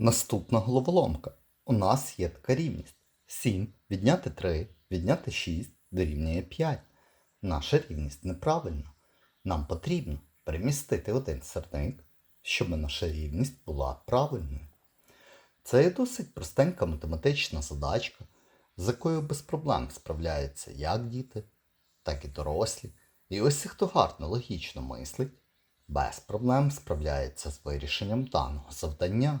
Наступна головоломка. У нас є така рівність. 7 відняти 3, відняти 6 дорівнює 5. Наша рівність неправильна. Нам потрібно перемістити один сірник, щоб наша рівність була правильною. Це є досить простенька математична задачка, з якою без проблем справляються як діти, так і дорослі. І ось хто гарно логічно мислить, без проблем справляється з вирішенням даного завдання.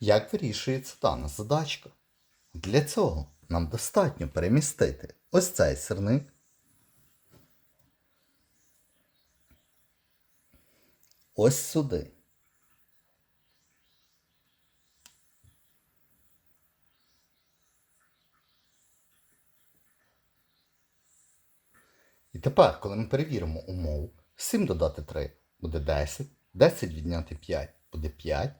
Як вирішується дана задачка? Для цього нам достатньо перемістити ось цей сирник. Ось сюди. І тепер, коли ми перевіримо умову, 7 додати 3 буде 10, 10 відняти 5 буде 5,